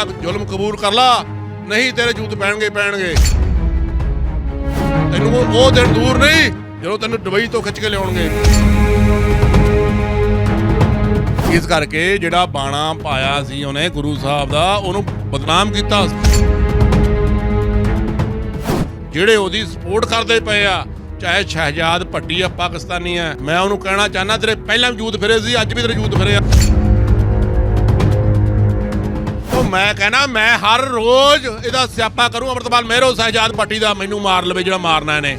ਆਪਣਾ ਜ਼ੁਲਮ ਕਬੂਲ ਕਰ ਲਾ। ਨਹੀਂ ਤੇਰੇ ਜੂਤ ਪੈਣਗੇ ਪੈਣਗੇ। ਤੈਨੂੰ ਉਹ ਦਿਨ ਦੂਰ ਨਹੀਂ, ਜਦੋਂ ਤੈਨੂੰ ਦੁਬਈ ਤੋਂ ਖਿੱਚ ਕੇ ਲਿਆਉਣਗੇ। ਇਸ ਕਰਕੇ ਜਿਹੜਾ ਬਾਣਾ ਪਾਇਆ ਸੀ ਉਹਨੇ ਗੁਰੂ ਸਾਹਿਬ ਦਾ, ਉਹਨੂੰ ਬਦਨਾਮ ਕੀਤਾ। ਜਿਹੜੇ ਉਹਦੀ ਸਪੋਰਟ ਕਰਦੇ ਪਏ ਆ, ਚਾਹੇ ਸ਼ਹਿਜਾਦ ਭੱਟੀ ਆ, ਪਾਕਿਸਤਾਨੀ ਆ, ਮੈਂ ਉਹਨੂੰ ਕਹਿਣਾ ਚਾਹਨਾ ਤੇਰੇ ਪਹਿਲਾਂ ਵੀ ਜੂਤ ਫਿਰੇ ਸੀ, ਅੱਜ ਵੀ ਤੇਰੇ ਜੂਤ ਫਿਰੇ ਆ। ਮੈਂ ਕਹਿਣਾ, ਮੈਂ ਹਰ ਰੋਜ਼ ਇਹਦਾ ਸਿਆਪਾ ਕਰੂੰ, ਅਮਰਤਪਾਲ ਮਹਿਰੋ ਸ਼ਹਿਜਾਦ ਭੱਟੀ ਦਾ ਮੈਨੂੰ ਮਾਰ ਲਵੇ, ਜਿਹੜਾ ਮਾਰਨਾ ਇਹਨੇ।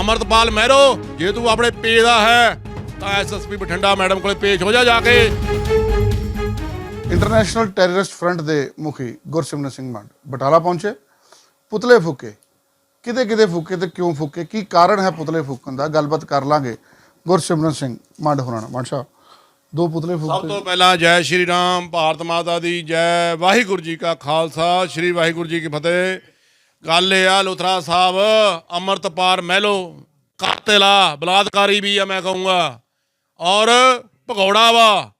ਅਮਰਤਪਾਲ ਮਹਿਰੋ, ਜੇ ਤੂੰ ਆਪਣੇ ਪੇ ਦਾ ਹੈ, ਤਾਂ ਐਸਐਸਪੀ ਬਠਿੰਡਾ ਮੈਡਮ ਕੋਲੇ ਪੇਸ਼ ਹੋ ਜਾ ਜਾ ਕੇ। ਇੰਟਰਨੈਸ਼ਨਲ ਟੈਰਰਿਸਟ ਫਰੰਟ ਦੇ ਮੁਖੀ ਗੁਰਸਿਮਰਨ ਸਿੰਘ ਮੰਡ ਬਟਾਲਾ ਪਹੁੰਚੇ, ਪੁਤਲੇ ਫੂਕੇ। ਕਿਤੇ ਕਿਤੇ ਫੂਕੇ ਤੇ ਕਿਉਂ ਫੂਕੇ? ਕੀ ਕਾਰਨ ਹੈ ਪੁਤਲੇ ਫੂਕਣ ਦਾ? ਗੱਲਬਾਤ ਕਰ ਲਾਂਗੇ ਗੁਰਸਿਮਰਨ ਸਿੰਘ ਮੰਡ ਹੋਣਾ ਮੰਡ ਸਾਹਿਬ। ਦੋ ਪੁਤਲੇ ਸਭ ਫੂਕੇ ਤੋਂ ਪਹਿਲਾਂ ਜੈ ਸ਼੍ਰੀ ਰਾਮ ਭਾਰਤ ਮਾਤਾ ਦੀ ਜੈ ਵਾਹਿਗੁਰੂ ਜੀ ਕਾ ਖਾਲਸਾ ਸ਼੍ਰੀ ਵਾਹਿਗੁਰੂ ਜੀ ਕੀ ਫਤਿਹ। ਗੱਲ ਇਹ ਆ ਲੁਥਰਾ ਸਾਹਿਬ ਅਮਰਤਪਾਲ ਮਹਿਲੋ ਕਾਤਲਾ ਬਲਾਤਕਾਰੀ ਵੀ ਆ ਮੈਂ ਕਹੂੰਗਾ। ਔਰ ਭਗੌੜਾ ਵਾ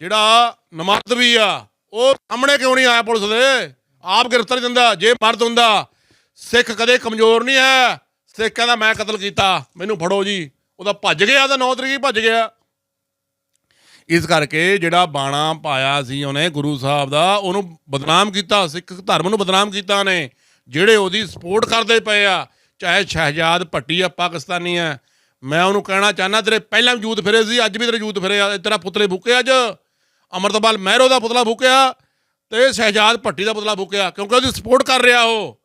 ਜਿਹੜਾ ਨਮਰਦ ਵੀ ਆ ਉਹ ਸਾਹਮਣੇ ਕਿਉਂ ਨਹੀਂ ਆਇਆ ਪੁਲਿਸ ਦੇ? ਆਪ ਗ੍ਰਿਫਤਾਰੀ ਦਿੰਦਾ ਜੇ ਮਰਦ ਹੁੰਦਾ। ਸਿੱਖ ਕਦੇ ਕਮਜ਼ੋਰ ਨਹੀਂ ਹੈ। ਸਿੱਖ ਕਹਿੰਦਾ ਮੈਂ ਕਤਲ ਕੀਤਾ। ਮੈਨੂੰ ਫੜੋ ਜੀ। ਉਹਦਾ ਭੱਜ ਗਿਆ ਤਾਂ 9 ਤਰੀਕ ਹੀ ਭੱਜ ਗਿਆ। ਇਸ ਕਰਕੇ ਜਿਹੜਾ ਬਾਣਾ ਪਾਇਆ ਸੀ ਉਹਨੇ ਗੁਰੂ ਸਾਹਿਬ ਦਾ, ਉਹਨੂੰ ਬਦਨਾਮ ਕੀਤਾ, ਸਿੱਖ ਧਰਮ ਨੂੰ ਬਦਨਾਮ ਕੀਤਾ ਨੇ, ਜਿਹੜੇ ਉਹਦੀ ਸਪੋਰਟ ਕਰਦੇ ਪਏ ਆ, ਚਾਹੇ ਸ਼ਹਿਜਾਦ ਭੱਟੀ ਆ, ਪਾਕਿਸਤਾਨੀ ਆ, ਮੈਂ ਉਹਨੂੰ ਕਹਿਣਾ ਚਾਹਨਾ ਤੇਰੇ ਪਹਿਲਾਂ ਵੀ ਜੂਤ ਫਿਰੇ ਸੀ, ਅੱਜ ਵੀ ਤੇਰੇ ਜੂਤ ਫਿਰੇ ਆ ਤੇਰਾ ਪੁਤਲੇ ਫੂਕੇ ਅੱਜ। ਅਮਰਤਪਾਲ ਮਹਿਰੋ ਦਾ ਪੁਤਲਾ ਫੂਕਿਆ ਤੇ ਸ਼ਹਿਜਾਦ ਭੱਟੀ ਦਾ ਪੁਤਲਾ ਫੂਕਿਆ, ਕਿਉਂਕਿ ਉਹਦੀ ਸਪੋਰਟ ਕਰ ਰਿਹਾ ਉਹ।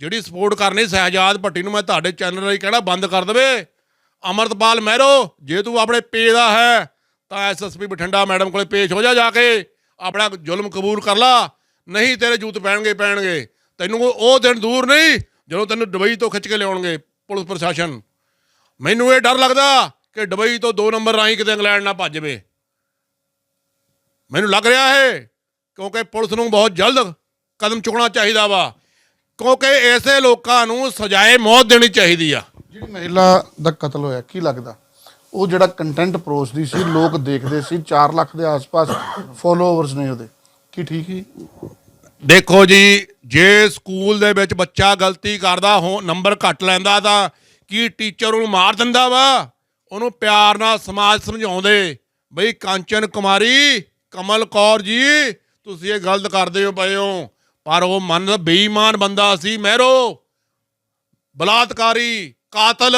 ਜਿਹੜੀ ਸਪੋਰਟ ਕਰਨੀ ਸ਼ਹਿਜਾਦ ਭੱਟੀ ਨੂੰ ਮੈਂ ਤੁਹਾਡੇ ਚੈਨਲ ਰਾਹੀਂ ਕਹਿਣਾ ਬੰਦ ਕਰ ਦੇਵੇ। ਅਮਰਤਪਾਲ ਮਹਿਰੋ, ਜੇ ਤੂੰ ਆਪਣੇ ਪੇ ਦਾ ਹੈ ਤਾਂ ਐਸਐਸਪੀ ਬਠਿੰਡਾ ਮੈਡਮ ਕੋਲੇ ਪੇਸ਼ ਹੋ ਜਾ ਜਾ ਕੇ। ਆਪਣਾ ਜ਼ੁਲਮ ਕਬੂਲ ਕਰ ਲਾ। ਨਹੀਂ ਤੇਰੇ ਜੂਤ ਪੈਣਗੇ ਪੈਣਗੇ ਤੈਨੂੰ ਉਹ- ਦਿਨ ਦੂਰ ਨਹੀਂ, ਜਦੋਂ ਤੈਨੂੰ ਦੁਬਈ ਤੋਂ ਖਿੱਚ ਕੇ ਲਿਆਉਣਗੇ ਪੁਲਿਸ ਪ੍ਰਸ਼ਾਸਨ। ਮੈਨੂੰ ਇਹ ਡਰ ਲੱਗਦਾ ਕਿ ਦੁਬਈ ਤੋਂ ਦੋ ਨੰਬਰ ਰਾਹੀਂ ਕਿਤੇ ਇੰਗਲੈਂਡ ਨਾ ਭੱਜ ਜਾਵੇ ਮੈਨੂੰ ਲੱਗ ਰਿਹਾ ਹੈ ਕਿਉਂਕਿ ਪੁਲਿਸ ਨੂੰ ਬਹੁਤ ਜਲਦ ਕਦਮ ਚੁੱਕਣਾ ਚਾਹੀਦਾ ਵਾ। ਕਿਉਂਕਿ ਐਸੇ ਲੋਕਾਂ ਨੂੰ ਸਜ਼ਾਏ ਮੌਤ ਦੇਣੀ ਚਾਹੀਦੀ ਆ। ਜਿਹੜੀ ਮਹਿਲਾ ਦਾ ਕਤਲ ਹੋਇਆ, ਕੀ ਲੱਗਦਾ? ਉਹ ਜਿਹੜਾ ਕੰਟੈਂਟ ਪਰੋਸਦੀ ਸੀ, ਲੋਕ ਦੇਖਦੇ ਸੀ 4 ਲੱਖ ਦੇ ਆਸ-ਪਾਸ ਫੋਲੋਅਰਸ ਨੇ ਉਹਦੇ। ਕੀ ਠੀਕ ਹੀ ਦੇਖੋ ਜੀ, ਜੇ ਸਕੂਲ ਦੇ ਵਿੱਚ ਬੱਚਾ ਗਲਤੀ ਕਰਦਾ, ਹੋ ਨੰਬਰ ਘੱਟ ਲੈਂਦਾ ਤਾਂ ਕੀ ਟੀਚਰ ਉਹਨੂੰ ਮਾਰ ਦਿੰਦਾ ਵਾ? ਉਹਨੂੰ ਪਿਆਰ ਨਾਲ ਸਮਾਜ ਸਮਝਾਉਂਦੇ। ਬਈ, ਕਾਂਚਨ ਕੁਮਾਰੀ, ਕਮਲ ਕੌਰ ਜੀ, ਤੁਸੀਂ ਇਹ ਗਲਤ ਕਰਦੇ ਹੋ, ਪਏ ਹੋ। ਪਰ ਉਹ ਮਨ ਦਾ ਬੇਈਮਾਨ ਬੰਦਾ ਸੀ, ਮਹਿਰੋ। ਬਲਾਤਕਾਰੀ, ਕਾਤਲ।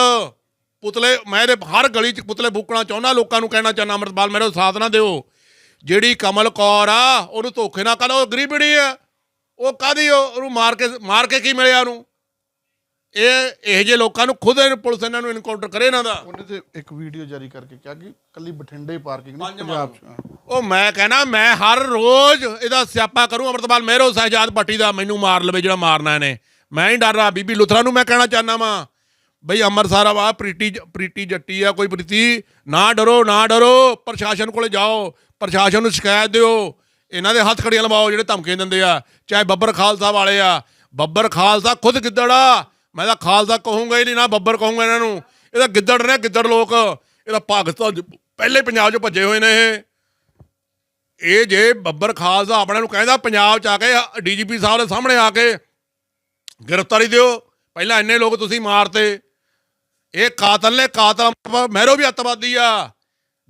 ਪੁਤਲੇ ਮੈਂ ਇਹਦੇ ਹਰ ਗਲੀ 'ਚ ਪੁਤਲੇ ਬੁੱਕਣਾ ਚਾਹੁੰਦਾ ਲੋਕਾਂ ਨੂੰ ਕਹਿਣਾ ਚਾਹੁੰਦਾ ਅੰਮ੍ਰਿਤਪਾਲ ਮੇਰੇ ਸਾਥ ਨਾ ਦਿਓ। ਜਿਹੜੀ ਕਮਲ ਕੌਰ ਆ ਉਹਨੂੰ ਧੋਖੇ ਨਾ ਕਰ ਉਹ ਗਰੀਬੜੀ ਆ। ਉਹ ਕਾਦੀ ਉਹਨੂੰ ਮਾਰ ਕੇ ਮਾਰ ਕੇ ਕੀ ਮਿਲਿਆ ਉਹਨੂੰ? ਇਹ ਇਹ ਜੇ ਲੋਕਾਂ ਨੂੰ ਖੁਦ ਇਹਨੂੰ ਪੁਲਿਸ ਇਹਨਾਂ ਨੂੰ ਇਨਕਾਊਂਟਰ ਕਰੇ ਇਹਨਾਂ ਦਾ। ਉਹਨੇ ਤੇ ਇੱਕ ਵੀਡੀਓ ਜਾਰੀ ਕਰਕੇ ਕਿਹਾ ਕਿ ਕੱਲੀ ਬਠਿੰਡੇ ਪਾਰਕਿੰਗ ਨਹੀਂ ਪੰਜਾਬ 'ਚ। ਉਹ ਮੈਂ ਕਹਿਣਾ ਮੈਂ ਹਰ ਰੋਜ਼ ਇਹਦਾ ਸਿਆਪਾ ਕਰੂੰ ਅਮਰਤਪਾਲ ਮਹਿਰੋ ਸ਼ਹਿਜਾਦ ਭੱਟੀ ਦਾ ਮੈਨੂੰ ਮਾਰ ਲਵੇ ਜਿਹੜਾ ਮਾਰਨਾ ਇਹਨੇ। ਮੈਂ ਹੀ ਡਰ ਰਹਾ ਬੀਬੀ ਲੁਥਰਾ ਨੂੰ ਮੈਂ ਕਹਿਣਾ ਚਾਹਨਾ ਵਾਂ। ਬਈ ਅੰਮ੍ਰਿਤਸਰ ਆ ਪ੍ਰੀਤੀ ਪ੍ਰੀਟੀ ਜੱਟੀ ਆ, ਕੋਈ ਪ੍ਰੀਤੀ, ਨਾ ਡਰੋ ਨਾ ਡਰੋ, ਪ੍ਰਸ਼ਾਸਨ ਕੋਲੇ ਜਾਓ, ਪ੍ਰਸ਼ਾਸਨ ਨੂੰ ਸ਼ਿਕਾਇਤ ਦਿਓ। ਇਹਨਾਂ ਦੇ ਹੱਥ ਖੜੀਆਂ ਲਵਾਓ, ਜਿਹੜੇ ਧਮਕੀਆਂ ਦਿੰਦੇ ਆ, ਚਾਹੇ ਬੱਬਰ ਖਾਲਸਾ ਵਾਲੇ ਆ। ਬੱਬਰ ਖਾਲਸਾ ਖੁਦ ਗਿੱਦੜ ਆ। ਮੈਂ ਤਾਂ ਖਾਲਸਾ ਕਹੂੰਗਾ ਹੀ ਨਹੀਂ ਨਾ, ਬੱਬਰ ਕਹੂੰਗਾ ਇਹਨਾਂ ਨੂੰ। ਇਹਦਾ ਗਿੱਦੜ ਨੇ, ਗਿੱਦੜ ਲੋਕ। ਇਹਦਾ ਪਾਕਿਸਤਾਨ ਪਹਿਲੇ ਪੰਜਾਬ 'ਚੋਂ ਭੱਜੇ ਹੋਏ ਨੇ ਇਹ। ਇਹ ਜੇ ਬੱਬਰ ਖਾਲਸਾ ਆਪਣੇ ਨੂੰ ਕਹਿੰਦਾ, ਪੰਜਾਬ ਚ ਆ ਕੇ ਡੀਜੀਪੀ ਸਾਹਿਬ ਦੇ ਸਾਹਮਣੇ ਆ ਕੇ ਗ੍ਰਿਫਤਾਰੀ ਦਿਓ। ਪਹਿਲਾਂ ਇੰਨੇ ਲੋਕ ਤੁਸੀਂ ਮਾਰਤੇ। ਇਹ ਕਾਤਲ ਨੇ ਕਾਤਲ ਮਹਿਰੋ ਵੀ ਅੱਤਵਾਦੀ ਆ।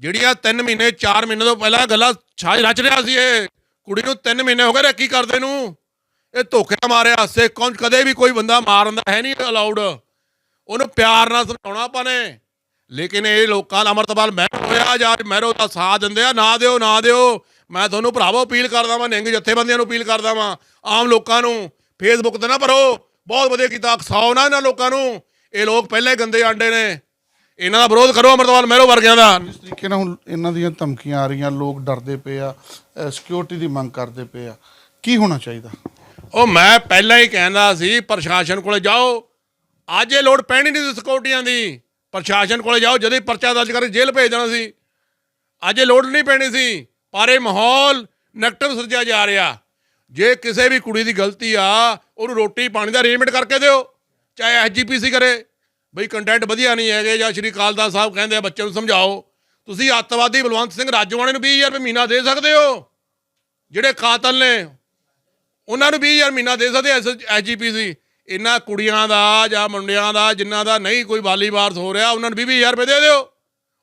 ਜਿਹੜੀਆਂ 3 ਮਹੀਨੇ 4 ਮਹੀਨੇ ਤੋਂ ਪਹਿਲਾਂ ਗੱਲਾਂ ਛਾਜ ਰਚ ਰਿਹਾ ਸੀ ਇਹ। ਕੁੜੀ ਨੂੰ 3 ਮਹੀਨੇ ਹੋ ਗਏ ਰੇਕੀ ਕਰਦੇ ਨੂੰ। ਇਹ ਧੋਖੇ ਮਾਰਿਆ। ਸਿੱਖ ਕੌਮ 'ਚ ਕਦੇ ਵੀ ਕੋਈ ਬੰਦਾ ਮਾਰਨ ਦਾ ਹੈ ਨਹੀਂ ਅਲਾਉਡ ਉਹਨੂੰ ਪਿਆਰ ਨਾਲ ਸਮਝਾਉਣਾ ਆਪਾਂ ਨੇ। ਲੇਕਿਨ ਇਹ ਲੋਕਾਂ ਦਾ ਅਮਰਤਪਾਲ ਮਹਿਰੋ ਹੋਇਆ। ਜਾਂ ਮਹਿਰੋ ਦਾ ਸਾਥ ਦਿੰਦੇ ਆ। ਨਾ ਦਿਓ ਨਾ ਦਿਓ। ਮੈਂ ਤੁਹਾਨੂੰ ਭਰਾਵੋ ਅਪੀਲ ਕਰਦਾ ਵਾਂ, ਨਿੰਗ ਜਥੇਬੰਦੀਆਂ ਨੂੰ ਅਪੀਲ ਕਰਦਾ ਵਾਂ। ਆਮ ਲੋਕਾਂ ਨੂੰ। ਫੇਸਬੁੱਕ ਤੇ ਨਾ ਭਰੋ। ਬਹੁਤ ਵਧੀਆ ਕੀਤਾ। ਅਕਸਾਓ ਨਾ ਇਹਨਾਂ ਲੋਕਾਂ ਨੂੰ। ਇਹ ਲੋਕ ਪਹਿਲੇ ਗੰਦੇ ਆਂਡੇ ਨੇ। ਇਹਨਾਂ ਦਾ ਵਿਰੋਧ ਕਰੋ ਅਮਰਤਪਾਲ ਮਹਿਰੋ ਵਰਗਿਆਂ ਦਾ। ਇਸ ਤਰੀਕੇ ਨਾਲ ਹੁਣ ਇਹਨਾਂ ਦੀਆਂ ਧਮਕੀਆਂ ਆ ਰਹੀਆਂ ਲੋਕ ਡਰਦੇ ਪਏ ਆ ਸਿਕਿਉਰਿਟੀ ਦੀ ਮੰਗ ਕਰਦੇ ਪਏ ਆ। ਕੀ ਹੋਣਾ ਚਾਹੀਦਾ? ਉਹ ਮੈਂ ਪਹਿਲਾਂ ਹੀ ਕਹਿੰਦਾ ਸੀ ਪ੍ਰਸ਼ਾਸਨ ਕੋਲੇ ਜਾਓ। ਅੱਜ ਇਹ ਲੋੜ ਪੈਣੀ ਨਹੀਂ ਸੀ ਸਿਕਿਉਰਟੀਆਂ ਦੀ। ਪ੍ਰਸ਼ਾਸਨ ਕੋਲੇ ਜਾਓ ਜਦੋਂ ਹੀ ਪਰਚਾ ਦਰਜ ਕਰਕੇ ਜੇਲ੍ਹ ਭੇਜ ਦੇਣਾ ਸੀ। ਅੱਜ ਇਹ ਲੋੜ ਨਹੀਂ ਪੈਣੀ ਸੀ ਪਰ ਇਹ ਮਾਹੌਲ ਨੈਗੇਟਿਵ ਸਿਰਜਿਆ ਜਾ ਰਿਹਾ। ਜੇ ਕਿਸੇ ਵੀ ਕੁੜੀ ਦੀ ਗਲਤੀ ਆ ਉਹਨੂੰ ਰੋਟੀ ਪਾਣੀ ਦਾ ਅਰੇਂਜਮੈਂਟ ਕਰਕੇ ਦਿਓ। ਚਾਹੇ ਐਸਜੀਪੀਸੀ ਕਰੇ, ਬਈ ਕੰਟੈਂਟ ਵਧੀਆ ਨਹੀਂ ਹੈਗੇ ਜਾਂ ਸ਼੍ਰੀ ਕਾਲਦਾ ਸਾਹਿਬ ਕਹਿੰਦੇ ਆ ਬੱਚਿਆਂ ਨੂੰ ਸਮਝਾਓ, ਤੁਸੀਂ ਅੱਤਵਾਦੀ ਬਲਵੰਤ ਸਿੰਘ ਰਾਜੋਆਣੇ ਨੂੰ 20000 ਰੁਪਏ ਮਹੀਨਾ ਦੇ ਸਕਦੇ ਹੋ? ਜਿਹੜੇ ਕਾਤਲ ਨੇ, ਉਹਨਾਂ ਨੂੰ 20000 ਮਹੀਨਾ ਦੇ ਸਕਦੇ ਐਸਜੀਪੀਸੀ ਇਹਨਾਂ ਕੁੜੀਆਂ ਦਾ ਜਾਂ ਮੁੰਡਿਆਂ ਦਾ, ਜਿਨ੍ਹਾਂ ਦਾ ਨਹੀਂ ਕੋਈ ਵਾਲੀ ਵਾਰਸ ਹੋ ਰਿਹਾ, ਉਹਨਾਂ ਨੂੰ 20000 ਰੁਪਏ ਦੇ ਦਿਓ।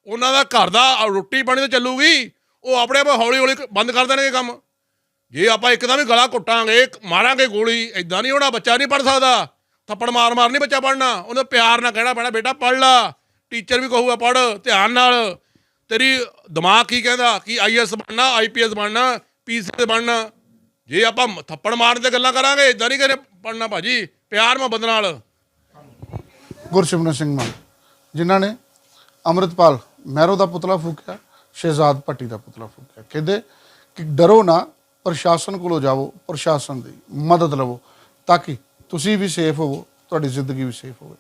ਉਹਨਾਂ ਦਾ ਘਰ ਦਾ ਰੋਟੀ ਪਾਣੀ ਤਾਂ ਚੱਲੂਗੀ, ਉਹ ਆਪਣੇ ਆਪ ਹੌਲੀ ਹੌਲੀ ਬੰਦ ਕਰ ਦੇਣਗੇ ਕੰਮ। ਜੇ ਆਪਾਂ ਇੱਕਦਮ ਹੀ ਗਲਾ ਘੁੱਟਾਂਗੇ, ਮਾਰਾਂਗੇ ਗੋਲੀ ਇਦਾਂ ਨਹੀਂ ਹੋਣਾ, ਬੱਚਾ ਨਹੀਂ ਪੜ ਸਕਦਾ। ਥੱਪੜ ਮਾਰ ਮਾਰ ਨਹੀਂ ਬੱਚਾ ਪੜਨਾ ਉਹਨੂੰ ਪਿਆਰ ਨਾਲ ਕਹਿਣਾ ਪੈਣਾ, ਬੇਟਾ ਪੜ ਲਾ। ਟੀਚਰ ਵੀ ਕਹੂਗਾ ਪੜ ਧਿਆਨ ਨਾਲ। ਤੇਰੀ ਦਿਮਾਗ ਕੀ ਕਹਿੰਦਾ? ਕਿ ਆਈਐਸ ਬਣਨਾ ਆਈਪੀਐਸ ਬਣਨਾ ਪੀਸੀ ਬਣਨਾ? ਜੇ ਆਪਾਂ ਥੱਪੜ ਮਾਰਨ ਤੇ ਗੱਲਾਂ ਕਰਾਂਗੇ ਇਦਾਂ ਨਹੀਂ ਕਰੇ ਪੜਨਾ ਭਾਜੀ। ਪਿਆਰ ਮੁਹੱਬਤ ਨਾਲ। ਗੁਰਸਿਮਰਨ ਸਿੰਘ ਮਾਨ, ਜਿਨ੍ਹਾਂ ਨੇ ਅੰਮ੍ਰਿਤਪਾਲ ਮਹਿਰੋ ਦਾ ਪੁਤਲਾ ਫੂਕਿਆ, ਸ਼ਹਿਜ਼ਾਦ ਭੱਟੀ ਦਾ ਪੁਤਲਾ ਫੂਕਿਆ। ਕਹਿੰਦੇ ਕਿ ਡਰੋ ਨਾ, ਪ੍ਰਸ਼ਾਸਨ ਕੋਲੋਂ ਜਾਵੋ, ਪ੍ਰਸ਼ਾਸਨ ਦੀ ਮਦਦ ਲਵੋ, ਤਾਂ ਕਿ ਤੁਸੀਂ ਵੀ ਸੇਫ ਹੋਵੋ, ਤੁਹਾਡੀ ਜ਼ਿੰਦਗੀ ਵੀ ਸੇਫ ਹੋਵੇ।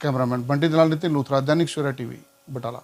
ਕੈਮਰਾਮੈਨ ਬੰਟੀ ਦੇ ਨਾਲ ਨਿਤਿਨ ਲੂਥਰਾ ਦੈਨਿਕ ਸਵੇਰਾ ਟੀਵੀ, ਬਟਾਲਾ।